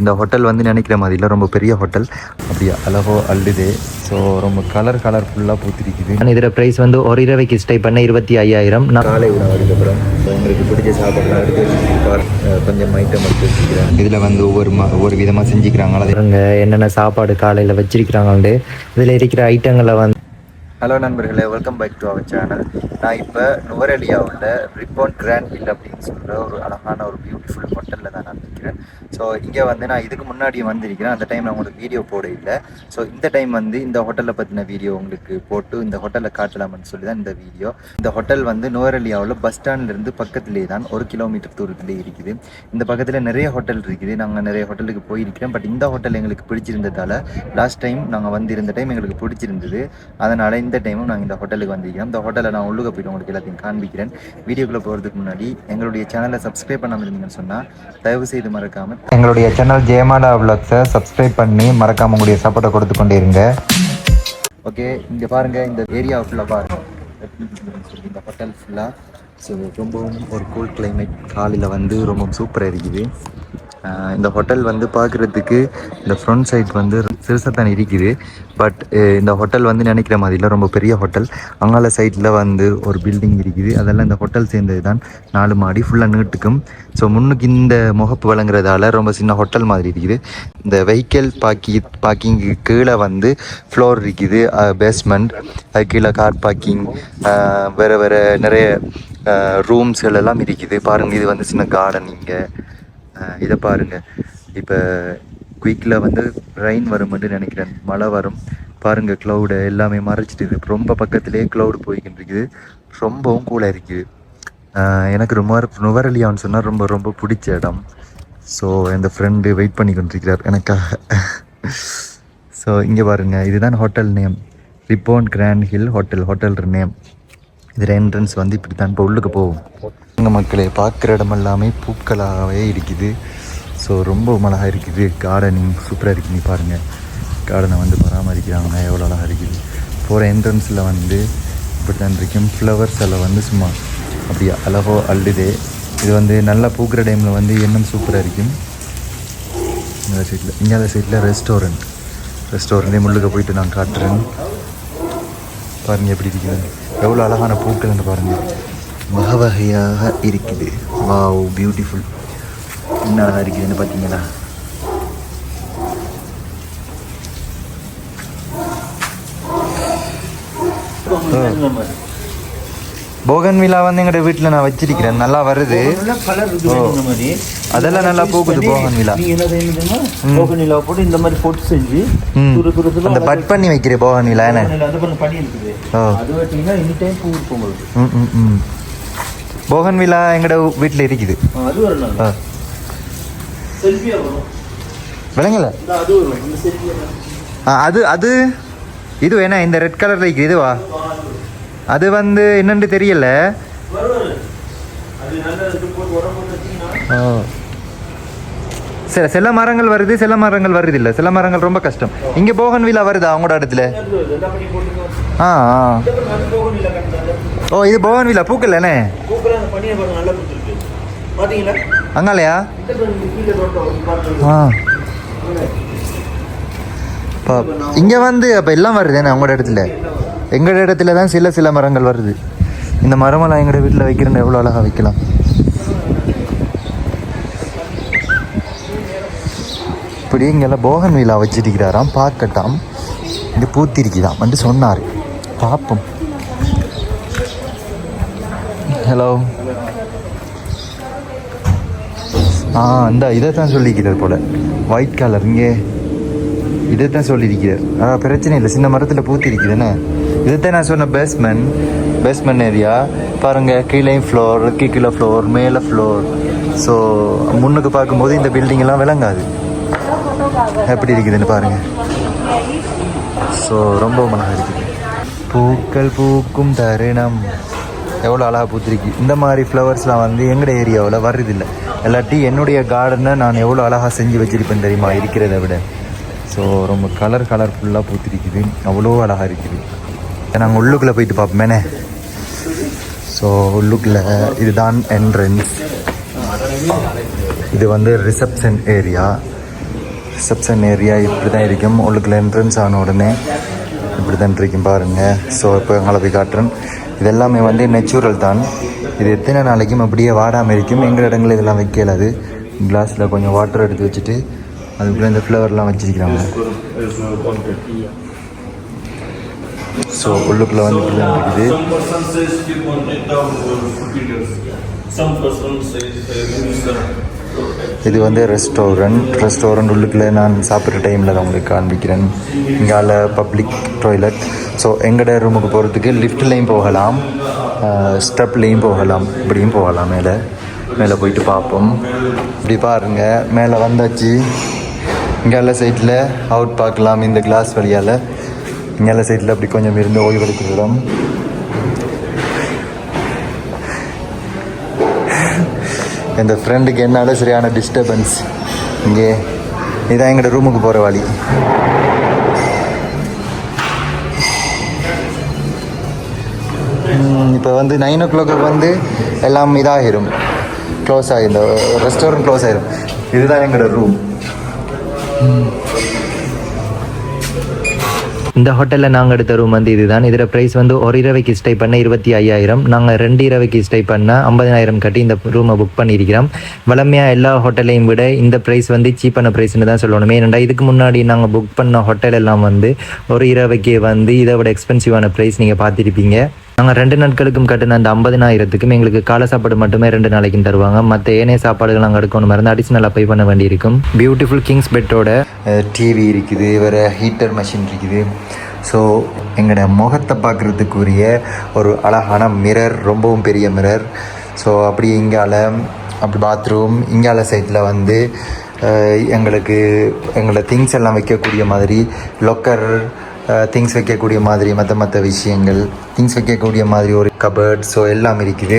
இந்த ஹோட்டல் வந்து நினைக்கிற மாதிரி இல்லை ரொம்ப பெரிய ஹோட்டல் அப்படியே அழகோ அள்ளுது ஸோ ரொம்ப கலர் கலர்ஃபுல்லாக பூத்திருக்குது. ஆனால் இதில் ப்ரைஸ் வந்து ஒரு இரவைக்கு ஸ்டே பண்ண இருபத்தி ஐயாயிரம். நான் காலை உணவு அதுக்கப்புறம் உங்களுக்கு பிடிச்ச சாப்பாடுலாம் எடுத்து கொஞ்சம் ஐட்டம் எடுத்து வச்சுக்கிறேன். இதில் வந்து ஒவ்வொரு ஒவ்வொரு விதமாக செஞ்சுக்கிறாங்க. என்னென்ன சாப்பாடு காலையில் வச்சிருக்கிறாங்கன்ட்டு இதில் இருக்கிற ஐட்டங்களை வந்து ஹலோ நண்பர்களே welcome back to our channel நான் இப்போ நுவரெலியாவில் ரிப்போன் கிராண்ட் ஹில் அப்படின்னு சொல்கிற ஒரு அழகான ஒரு பியூட்டிஃபுல் ஹோட்டலில் தான் நான் நிற்கிறேன் ஸோ இங்கே வந்து நான் இதுக்கு முன்னாடி வந்திருக்கிறேன். அந்த டைம் நான் உங்களுக்கு வீடியோ போட இல்லை. ஸோ இந்த டைம் வந்து இந்த ஹோட்டலை பற்றின வீடியோ உங்களுக்கு போட்டு இந்த ஹோட்டலில் காட்டலாம்னு சொல்லி தான் இந்த வீடியோ இந்த ஹோட்டல் வந்து நுவரெலியாவில் பஸ் ஸ்டாண்ட்லேருந்து பக்கத்துலேயே தான் ஒரு கிலோமீட்டர் தூரத்துலேயே இருக்குது. இந்த பக்கத்தில் நிறைய ஹோட்டல் இருக்குது. நாங்கள் நிறைய ஹோட்டலுக்கு போயிருக்கிறோம். பட் இந்த ஹோட்டல் எங்களுக்கு பிடிச்சிருந்ததால் லாஸ்ட் டைம் நாங்கள் வந்திருந்த டைம் எங்களுக்கு பிடிச்சிருந்தது. அதனால் இந்த டைமும் நாங்கள் இந்த ஹோட்டலுக்கு வந்திருக்கிறோம். இந்த ஹோட்டலை நான் உள்ளுக்க போயிட்டு உங்களுக்கு எல்லாத்தையும் காண்பிக்கிறேன். வீடியோக்குள்ளே போகிறதுக்கு முன்னாடி எங்களுடைய சேனலை சப்ஸ்கிரைப் பண்ணாமல் இருந்தீங்கன்னு சொன்னால் தயவு செய்து மறக்காமல் எங்களுடைய சேனல் ஜெயமாலா விளாக்ஸை சப்ஸ்கிரைப் பண்ணி மறக்காமல் உங்களுடைய சப்போர்ட்டை கொடுத்து கொண்டே இருங்க. ஓகே இங்கே பாருங்கள் இந்த ஏரியா ஃபுல்லாக பாருங்கள் இந்த ஹோட்டல் ஃபுல்லாக ஸோ ரொம்பவும் ஒரு கூல் கிளைமேட் காலையில் வந்து ரொம்ப சூப்பராக இருக்குது. இந்த ஹோட்டல் வந்து பார்க்குறதுக்கு இந்த ஃப்ரண்ட் சைட் வந்து சிறுசாக தான் இருக்குது. பட் இந்த ஹோட்டல் வந்து நினைக்கிற மாதிரி இல்லை ரொம்ப பெரிய ஹோட்டல் அங்கால சைடில் வந்து ஒரு பில்டிங் இருக்குது. அதெல்லாம் இந்த ஹோட்டல் சேர்ந்தது தான் நாலு மாடி ஃபுல்லாக நீட்டுக்கும். ஸோ முன்னுக்கு இந்த முகப்பு வழங்குறதால ரொம்ப சின்ன ஹோட்டல் மாதிரி இருக்குது. இந்த வெஹிக்கிள் பார்க்கி பார்க்கிங்க்கு கீழே வந்து ஃப்ளோர் இருக்குது பேஸ்மெண்ட் அது கீழே கார் பார்க்கிங் வேறு வேறு நிறைய ரூம்ஸ்கள் எல்லாம் இருக்குது. பாருங்கள் இது வந்து சின்ன கார்டன் இங்கே. இதை பாருங்கள் இப்போ குயிக்கில் வந்து ரெயின் வரும்னு நினைக்கிறேன். மழை வரும். பாருங்கள் க்ளவுடு எல்லாமே மறைச்சிட்டு ரொம்ப பக்கத்துலேயே க்ளவுடு போய்கிட்டு இருக்குது. ரொம்பவும் கூலாக இருக்குது. எனக்கு ரொம்ப நுவரலியான்னு சொன்னால் ரொம்ப ரொம்ப பிடிச்ச இடம். ஸோ என் ஃப்ரெண்டு வெயிட் பண்ணி கொண்டிருக்கிறார் எனக்காக. ஸோ இங்கே பாருங்க. இதுதான் hotel name Ripon grand hill hotel hotel name இதில் என்ட்ரன்ஸ் வந்து இப்படி தான் இப்போ உள்ளுக்கு போகும். எங்கள் மக்களே பார்க்குற இடம் எல்லாமே பூக்களாகவே இருக்குது. ஸோ ரொம்ப அழகாக இருக்குது. கார்டனிங் சூப்பராக இருக்குது. நீ பாருங்கள் கார்டனை வந்து பராமரிக்கிறாங்க. எவ்வளோ அழகாக இருக்குது. போகிற என்ட்ரன்ஸில் வந்து இப்படி தான் இருக்கும். ஃப்ளவர்ஸ் எல்லாம் வந்து சும்மா அப்படியே அழகோ அள்ளுதே. இது வந்து நல்லா பூக்கிற டைமில் வந்து இன்னும் சூப்பராக இருக்கும் இந்த சைட்டில் இங்கே சைட்டில் ரெஸ்டாரண்ட் ரெஸ்டாரண்ட்டே முள்ளுக்கு போயிட்டு நான் காட்டுறேன். பாருங்கள் எப்படி இருக்குது. எவ்வளோ அழகான பூக்கள்னு பாருங்கள் வகை வகையாக இருக்குது. வாவ் பியூட்டிஃபுல் என்ன அழகாக இருக்குதுன்னு பார்த்தீங்களா போகன் விழா வந்து எங்களோட வீட்டில் நான் வச்சிருக்கிறேன். நல்லா வருது. அதெல்லாம் நல்லா பூக்குது போகன் விழா போட்டு இந்த மாதிரி போட்டு செஞ்சு ம். தூர தூரத்துல அந்த பட் பண்ணி வைக்கிற போகன் விழா என்ன அது வெட்டிங்கன்னா எனி டைம் பூ இருக்கும் போகன் விழா எங்களோட வீட்டில் இருக்குது. விளங்கல அது அது இது வேணா இந்த ரெட் கலர்ல இருக்குது இதுவா? அது வந்து என்னன்னு தெரியல. ஓ. சில சில மரங்கள் வருது சில மரங்கள் வருது இல்லை சில மரங்கள் ரொம்ப கஷ்டம். இங்கே போகன் விழா வருதா அவங்களோட இடத்துல? வருது. ஆ ஆ. ஓ இது போகன் விழா. பாத்தீங்களா அங்காலையா ஆ. இங்கே வந்து அப்போ எல்லாம் வருதுண்ணே அவங்களோட இடத்துல? எங்களோட இடத்துல தான் சில சில மரங்கள் வருது. இந்த மரமெல்லாம் எங்களோட வீட்டில் வைக்கிறேன்னு எவ்வளோ அழகாக வைக்கலாம். இப்படி இங்கெல்லாம் போகன் வீலா வச்சிருக்கிறாராம் பார்க்கட்டாம். இது பூத்திருக்கிறான் வந்து சொன்னார். பார்ப்போம் ஹலோ ஆ இந்த இதை தான் சொல்லிக்கிறார் போல். ஒயிட் கலர் இங்கே. இதை தான் சொல்லியிருக்கிறார் பிரச்சனை இல்லை சின்ன மரத்தில் பூத்தி இது தான் நான் சொன்ன பேஸ்மெண்ட் பேஸ்மெண்ட் ஏரியா பாருங்கள் கீழே ஃப்ளோர் கீழே ஃப்ளோர் மேலே ஃப்ளோர் ஸோ முன்னுக்கு பார்க்கும்போது இந்த பில்டிங்கெல்லாம் விளங்காது. எப்படி இருக்குதுன்னு பாருங்கள் ஸோ ரொம்ப அழகாக இருக்குது. பூக்கள் பூக்கும் தருணம். எவ்வளோ அழகாக பூத்திருக்கு. இந்த மாதிரி ஃப்ளவர்ஸ்லாம் வந்து எங்களோட ஏரியாவில் வர்றதில்லை. இல்லாட்டி என்னுடைய கார்டனை நான் எவ்வளோ அழகாக செஞ்சு வச்சிருப்பேன் தெரியுமா? இருக்கிறத விட. ஸோ ரொம்ப கலர் கலர்ஃபுல்லாக பூத்திருக்குது. அவ்வளோ அழகாக இருக்குது. நாங்கள் உள்ளுக்குள்ளே போயிட்டு பார்ப்போமேனே. ஸோ உள்ளுக்குள்ளே இதுதான் என்ட்ரன்ஸ் இது வந்து ரிசப்ஷன் ஏரியா ரிசப்ஷன் ஏரியா இப்படி தான் இருக்கும். உள்ளுக்குள்ள என்ட்ரன்ஸ் ஆன உடனே இப்படி தான் இருக்கும் பாருங்கள் ஸோ இப்போ எங்களை போய் காட்டுறேன். இது எல்லாமே வந்து நெச்சுரல் தான். இது எத்தனை நாளைக்கும் அப்படியே வாடாமல் இருக்கும். எங்கள் இடங்களில் இதெல்லாம் வைக்கலாது கிளாஸில் கொஞ்சம் வாட்டர் எடுத்து வச்சுட்டு அதுக்குள்ளே இந்த ஃப்ளவர்லாம் வச்சிருக்கிறாங்க. ஸோ உள்ளுக்குள்ளே வந்து இப்படி தான் இருக்குது. Some person says keep on it down for 50 years. Some person says use the இது வந்து ரெஸ்டாரண்ட் ரெஸ்டாரண்ட் உள்ளுக்குள்ளே நான் சாப்பிட்ற டைமில் தான் உங்களுக்கு காண்பிக்கிறேன். இங்கால பப்ளிக் டாய்லெட் ஸோ எங்கட ரூமுக்கு போகிறதுக்கு லிஃப்ட்லேயும் போகலாம். ஸ்டெப்லேயும் போகலாம். இப்படியும் போகலாம் மேலே. மேலே போயிட்டு பார்ப்போம். இப்படி பாருங்க. மேலே வந்தாச்சு. இங்கால சைட்டில் அவுட் பார்க்கலாம் இந்த கிளாஸ் வழியால். நில சைட்டில் அப்படி கொஞ்சம் இருந்து ஓய்வெடுக்கிற இடம் இந்த ஃப்ரெண்டுக்கு என்னால் சரியான டிஸ்டர்பன்ஸ் இங்கே இதான் எங்களோட ரூமுக்கு போகிற வழி இப்போ வந்து நைன் ஓ கிளாக்கு வந்து எல்லாம் இதாகிடும் க்ளோஸ் ஆகிடும் ரெஸ்டாரண்ட் க்ளோஸ் ஆகிடும் இதுதான் எங்களோட ரூம் இந்த ஹோட்டலில் நாங்கள் எடுத்த ரூம் வந்து இதுதான். இதில் ப்ரைஸ் வந்து ஒரு இரவைக்கு ஸ்டே பண்ண இருபத்தி ஐயாயிரம். நாங்கள் ரெண்டு இரவைக்கு ஸ்டே பண்ண ஐம்பதாயிரம் கட்டி இந்த ரூமை புக் பண்ணியிருக்கிறோம் வளமையாக எல்லா ஹோட்டலையும் விட இந்த ப்ரைஸ் வந்து சீப்பான ப்ரைஸ்னு தான் சொல்லணும். ஏனெண்டா இதுக்கு முன்னாடி நாங்கள் புக் பண்ண ஹோட்டல் எல்லாம் வந்து ஒரு இரவைக்கு வந்து இதை விட எக்ஸ்பென்சிவான ப்ரைஸ் நீங்கள் பார்த்துருப்பீங்க. நாங்கள் ரெண்டு நாட்களுக்கும் கட்டின அந்த ஐம்பதினாயிரத்துக்கும் எங்களுக்கு காலை சாப்பாடு மட்டுமே ரெண்டு நாளைக்கும் தருவாங்க. மற்ற ஏனைய சாப்பாடுகள் நாங்கள் எடுக்கணும் இருந்து அடிஷ்னலாக பே பண்ண வேண்டியிருக்கும். பியூட்டிஃபுல் கிங்ஸ் பெட்டோட டிவி இருக்குது வேறு ஹீட்டர் மிஷின் இருக்குது. ஸோ எங்களோட முகத்தை பார்க்குறதுக்குரிய ஒரு அழகான மிரர் ரொம்பவும் பெரிய மிரர் ஸோ அப்படி இங்கால அப்படி பாத்ரூம் இங்கால சைட்டில் வந்து எங்களுக்கு எங்களோட திங்ஸ் எல்லாம் வைக்கக்கூடிய மாதிரி லொக்கர் திங்ஸ் வைக்கக்கூடிய மாதிரி மற்ற மற்ற விஷயங்கள் திங்ஸ் வைக்கக்கூடிய மாதிரி ஒரு கபர்ட் ஸோ எல்லாம் இருக்குது.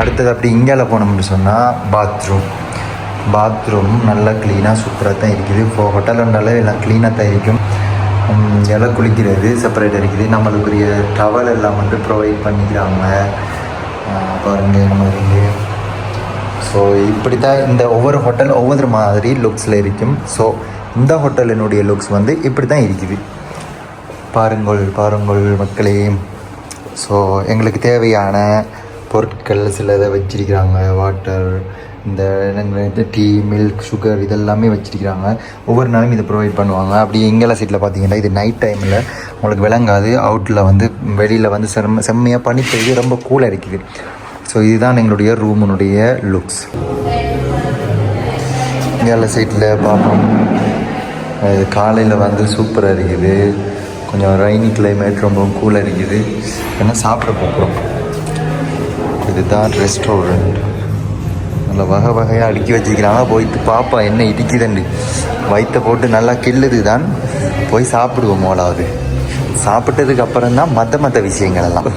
அடுத்தது அப்படி இங்கேல போனோம்னு சொன்னால் பாத்ரூம் பாத்ரூம் நல்லா க்ளீனாக சூப்பராக தான் இருக்குது. இப்போ ஹோட்டலுன்றாலே எல்லாம் க்ளீனாக தான் இருக்கும். எல்லாம் குளிக்கிறது செப்பரேட் இருக்குது. நம்மளுக்குரிய டவல் எல்லாம் வந்து ப்ரொவைட் பண்ணிக்கிறாங்க. பாருங்க நம்மளுக்கு ஸோ இப்படி தான் இந்த ஒவ்வொரு ஹோட்டல் ஒவ்வொரு மாதிரி லுக்ஸில் இருக்கும். ஸோ இந்த ஹோட்டலினுடைய லுக்ஸ் வந்து இப்படி தான் இருக்குது. பாருங்கள் பாருங்கள் மக்களே. ஸோ எங்களுக்கு தேவையான பொருட்கள் சிலதை வச்சிருக்கிறாங்க. வாட்டர் இந்த டீ மில்க் சுகர் இதெல்லாமே வச்சுருக்கிறாங்க. ஒவ்வொரு நாளும் இதை ப்ரொவைட் பண்ணுவாங்க. அப்படி எங்கெல்லாம் சீட்டில் பார்த்தீங்கன்னா இது நைட் டைமில் உங்களுக்கு விளங்காது. அவுட்டில் வந்து வெளியில் வந்து செம்ம செம்மையாக பனி பெய்யுது ரொம்ப கூலாக இருக்குது. ஸோ இதுதான் எங்களுடைய ரூமுனுடைய லுக்ஸ் இங்கே சைட்டில் பார்ப்போம். காலையில் வந்து சூப்பராக இருக்குது. கொஞ்சம் ரைனி கிளைமேட் ரொம்ப கூலாக இருக்குது. ஏன்னா சாப்பிட போகிறோம் இதுதான் ரெஸ்டாரண்ட் நல்ல வகை வகையாக அடுக்கி வச்சுக்கிறாங்க போயிட்டு பார்ப்போம் என்ன இடிக்குதுண்டு வயிற்ற போட்டு நல்லா கிள்ளுது தான் போய் சாப்பிடுவோம் மோலாவது சாப்பிட்டதுக்கு அப்புறம் தான் மற்ற மற்ற விஷயங்கள் எல்லாம்.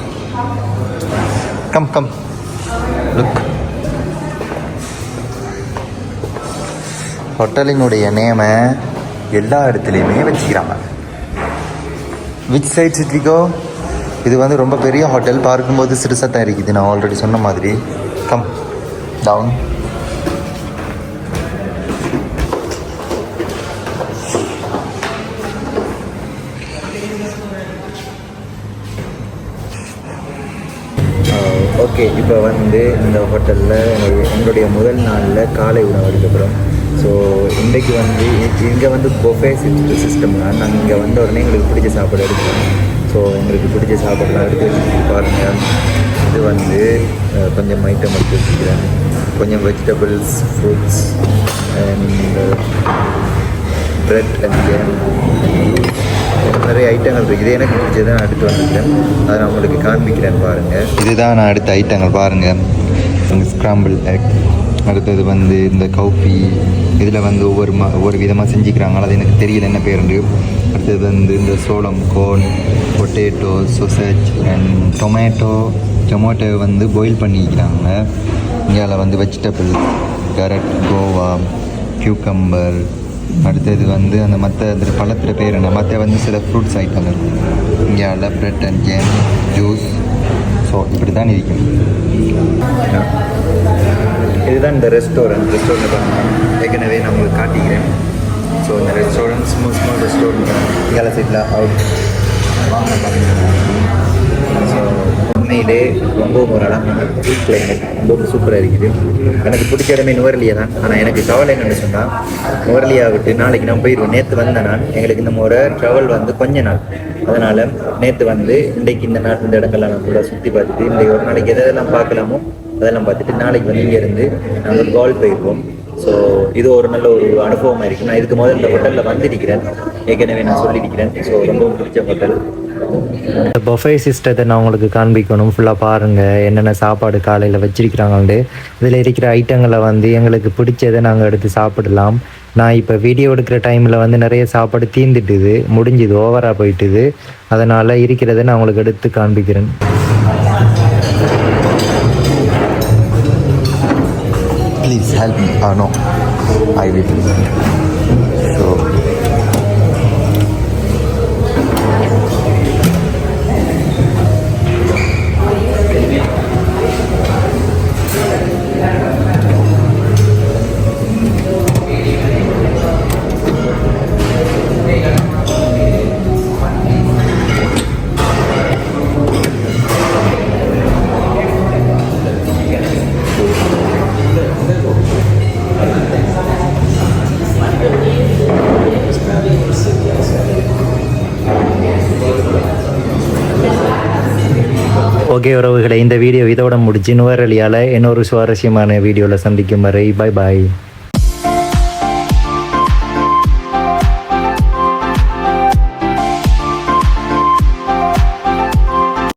கம் கம் லுக் ஹோட்டலினுடைய நேமை எல்லா இடத்துலையுமே வச்சுக்கிறாங்க. விச் சைட் சிட்விகோ இது வந்து ரொம்ப பெரிய ஹோட்டல் பார்க்கும்போது சிறுசாக தான் இருக்குது. நான் ஆல்ரெடி சொன்ன மாதிரி. கம் டவுன் ஓகே இப்போ வந்து இந்த ஹோட்டலில் எங்களுடைய முதல் நாளில் காலை உணவு எடுக்கிறோம் ஸோ இன்றைக்கு வந்து இங்கே வந்து பொஃபே சிஸ்டம் தான் நாங்கள் இங்கே வந்த உடனே எங்களுக்கு பிடிச்ச சாப்பாடு எடுக்கிறோம் ஸோ எங்களுக்கு பிடிச்ச சாப்பாடுலாம் எடுத்து பாருங்கள் இது வந்து கொஞ்சம் ஐட்டம் எடுத்து வச்சுக்கிறேன். கொஞ்சம் vegetables fruits and bread and jam நிறைய ஐட்டங்கள் இருக்குது. இது எனக்கு பிடிச்சது நான் எடுத்து வந்துட்டேன் அதை நான் உங்களுக்கு காண்பிக்கிறேன் பாருங்கள் இதுதான் நான் எடுத்த ஐட்டங்கள் பாருங்கள் ஸ்க்ராம்பிள் எக் அடுத்தது வந்து இந்த கவுப்பி இதில் வந்து ஒவ்வொரு ம ஒவ்வொரு விதமாக செஞ்சுக்கிறாங்களா அது எனக்கு தெரியல என்ன பேருண்டு அடுத்தது வந்து இந்த சோளம் corn potato sausage and tomato tomato வந்து பாயில் பண்ணிக்கிறாங்க. இங்கே வந்து வெஜிடபிள் கேரட் கோவா கியூக்கம்பர் அடுத்தது வந்து அந்த மற்ற அந்த பழத்தில் பேர் என்ன? மற்ற வந்து சில ஃப்ரூட்ஸ் ஐட்டங்கள் இங்கே bread and jam juice so இப்படி தான் இருக்கும். இதுதான் இந்த ரெஸ்டாரண்ட் ரெஸ்டாரண்ட் ஏற்கனவே நான் உங்களுக்கு காட்டிக்கிறேன். ஸோ இந்த ரெஸ்டாரண்ட் ஸ்மால் ஸ்மால் ரெஸ்டாரண்ட் இங்கே சைட்டில் அவுட் வாங்க ஸோ உண்மையிலே ரொம்பவும் ஒரு அழகான கிளைமேட் ரொம்ப சூப்பராக இருக்குது. எனக்கு பிடிச்ச இடமே நுவரலியா தான். ஆனால் எனக்கு கவலை என்னென்னு சொன்னால் நுவரலியா விட்டு நாளைக்கு நான் போயிடுவேன் நேற்று வந்த நான் எங்களுக்கு இந்த முறை ட்ராவல் வந்து கொஞ்ச நாள். அதனால் நேற்று வந்து இன்றைக்கு இந்த நாள் இந்த இடங்கள்லாம் நான் கூட சுற்றி பார்த்துட்டு இன்றைக்கு ஒரு நாளைக்கு எதெல்லாம் பார்க்கலாமோ அதெல்லாம் பார்த்துட்டு நாளைக்கு வந்து இங்கேருந்து நாங்கள் கால் போயிருவோம். ஸோ இது ஒரு நல்ல ஒரு அனுபவமாக இருக்குது நான் இதுக்கு முதல்ல இந்த ஹோட்டலில் வந்திருக்கிறேன். ஏற்கனவே நான் சொல்லியிருக்கிறேன். ஸோ ரொம்ப பிடிச்ச ஹோட்டல் இந்த பஃபே சிஸ்டத்தை நான் உங்களுக்கு காண்பிக்கணும். ஃபுல்லாக பாருங்கள் என்னென்ன சாப்பாடு காலையில் வச்சிருக்கிறாங்கன்ட்டு. இதில் இருக்கிற ஐட்டங்களை வந்து எங்களுக்கு பிடிச்சதை நாங்கள் எடுத்து சாப்பிடலாம். நான் இப்போ வீடியோ எடுக்கிற டைமில் வந்து நிறைய சாப்பாடு தீர்ந்துட்டுது முடிஞ்சுது. ஓவராக போயிட்டுது. அதனால் இருக்கிறத நான் உங்களுக்கு எடுத்து காண்பிக்கிறேன். help me. Oh no, I will. Okay உறவுகளை இந்த வீடியோ இதோட முடிச்சு நுவரலியால் இன்னொரு சுவாரஸ்யமான வீடியோவில் சந்திக்கும் வரை பாய் பாய்